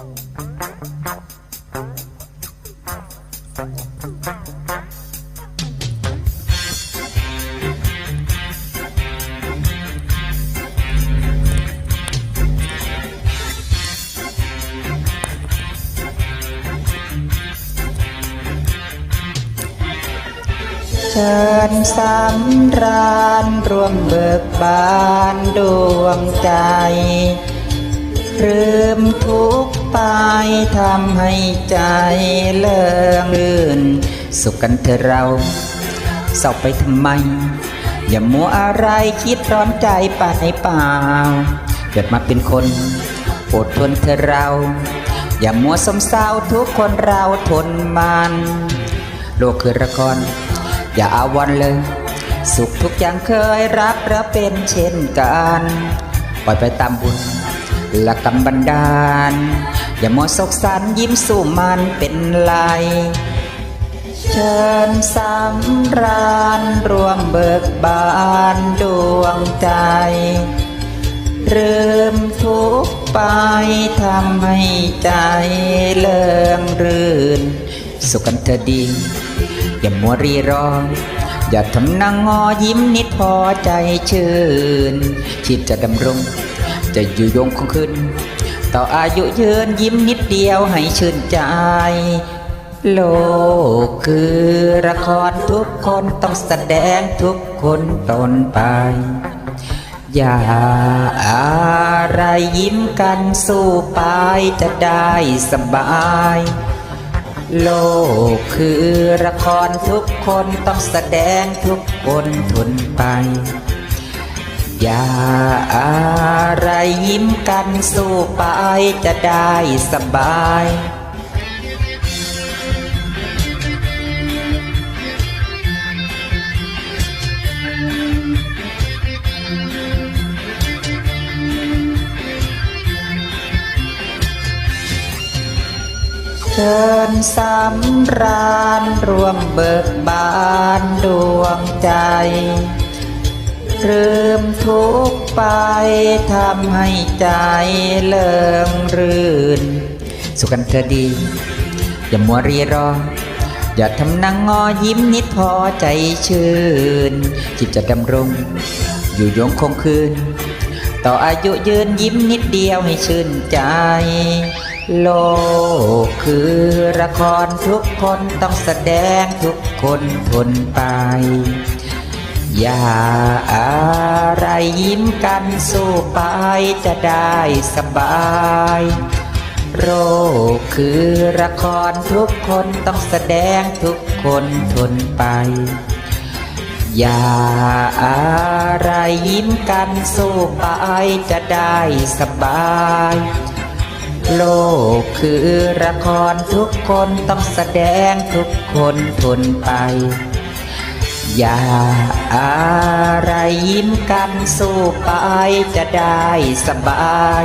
เชิญสำราญรวมเบิกบานดวงใจลืมทุก ไปทำให้ใจเลื่องลื่น สุขกันเถอะเราเศร้าไปทำไม อย่ามัวอะไรคิดร้อนใจไป่าในป่า เกิดมาเป็นคนอดทนเถอะเรา อย่ามัวสมเศร้าทุกคนเราทนมันโลกคือละครอย่าอาวันเลย สุขทุกอย่างเคยรับและเป็นเช่นกัน ปล่อยไปตามบุญและกรรมบันดาล อย่ามัวโศกสันยิ้มสู่มันเป็นไรเชิญสำราญรวมเบิกบานดวงใจเริ่มทุกไปทำให้ใจเลื่องรื่น สุขกันเธอดี อย่ามัวรีรอ อย่าทำนางงอยิ้มนิดพอใจชื่นที่จะดำรง จะอยู่ยงคงขึ้น ต่ออายุยืนยิ้มนิดเดียวให้ชื่นใจ โลกคือละครทุกคนต้องแสดงทุกคนตนไป อย่าอะไรยิ้มกันสู้ไปจะได้สบาย โลกคือละครทุกคนต้องแสดงทุกคนทนไป อย่าอะไรยิ้มกันสู้ไปจะได้สบายเชิญสำราญรวมเบิกบานดวงใจ ลืมทุกไปทำให้ใจเลิงรื่น สุขันเธอดี อย่ามัวรีรอ อย่าทำนางงอยิ้มนิดพอใจชื่น จิตจะดำรง อยู่ยงคงคืน ต่ออายุยืนยิ้มนิดเดียวให้ชื่นใจ โลกคือละครทุกคนต้องแสดงทุกคนทนไป อย่าอะไรยิ้มกันสู้ไปจะได้สบาย โรคคือละครทุกคนต้องแสดงทุกคนทนไป อย่าอะไรยิ้มกันสู้ไปจะได้สบาย โลกคือละครทุกคนต้องแสดงทุกคนทนไป อย่า อะไรยิ้มกันสู้ไปจะได้สบาย